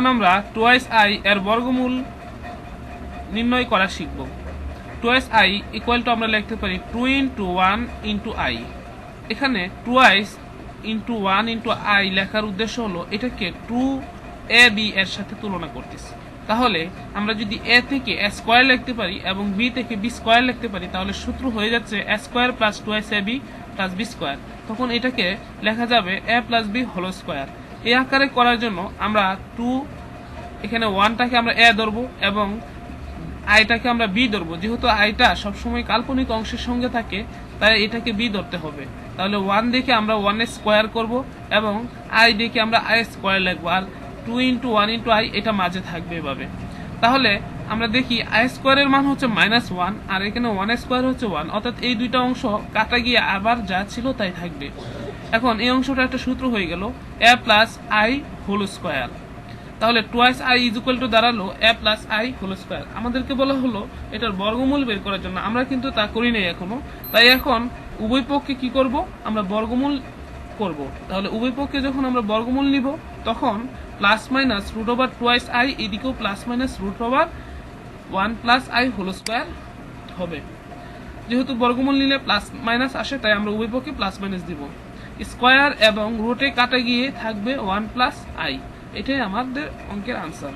এখন আমরা twice I এর বর্গমূল নির্ণয় করা শিখব। টুয়াইস আই ইকুয়াল টু আমরা লিখতে পারি two into one into I এখানে twice into one into I লেখার উদ্দেশ্য হলো এটাকে টু এ বি এর সাথে তুলনা করতেছি। তাহলে আমরা যদি এ থেকে এ স্কোয়ার লিখতে পারি এবং বি থেকে বি স্কোয়ার লিখতে পারি, তাহলে সূত্র হয়ে যাচ্ছে A square plus twice A B plus B square তখন এটাকে লেখা যাবে A plus B whole square এই আকারে করার জন্য আমরা টু এখানে ওয়ানটাকে আমরা এ ধরবো এবং আইটাকে আমরা বি ধরবো। যেহেতু আইটা সবসময় কাল্পনিক অংশের সঙ্গে থাকে, তাই এটাকে বি ধরতে হবে। তাহলে ওয়ান দেখে আমরা ওয়ানের স্কোয়ার করব এবং আই দেখে আমরা আই স্কোয়ার লিখব। আর two into one into I এটা মাঝে থাকবে এভাবে। তাহলে আমরা দেখি আই স্কোয়ারের মান হচ্ছে মাইনাস ওয়ান আর এখানে ওয়ান স্কোয়ার হচ্ছে ওয়ান অর্থাৎ এই দুইটা অংশ কাটা গিয়ে আবার যা ছিল তাই থাকবে। এখন এই অংশটা একটা সূত্র হয়ে গেল A plus I whole square তাহলে twice I is equal to দাঁড়াল A plus I whole square আমাদেরকে বলা হলো এটার বর্গমূল বের করার জন্য। আমরা কিন্তু তা করি নাই এখনও। তাই এখন উভয় পক্ষে কি করব? আমরা বর্গমূল করব। তাহলে উভয় পক্ষে যখন আমরা বর্গমূল নিব, তখন plus minus root over twice I এদিকেও plus minus root over one plus I whole square হবে। যেহেতু বর্গমূল নিলে প্লাস মাইনাস আসে, তাই আমরা উভয় পক্ষে প্লাস মাইনাস দিব। স্কোয়ার এবং রুটে কাটা গিয়ে থাকবে ওয়ান প্লাস আই। এটাই আমাদের অঙ্কের আনসার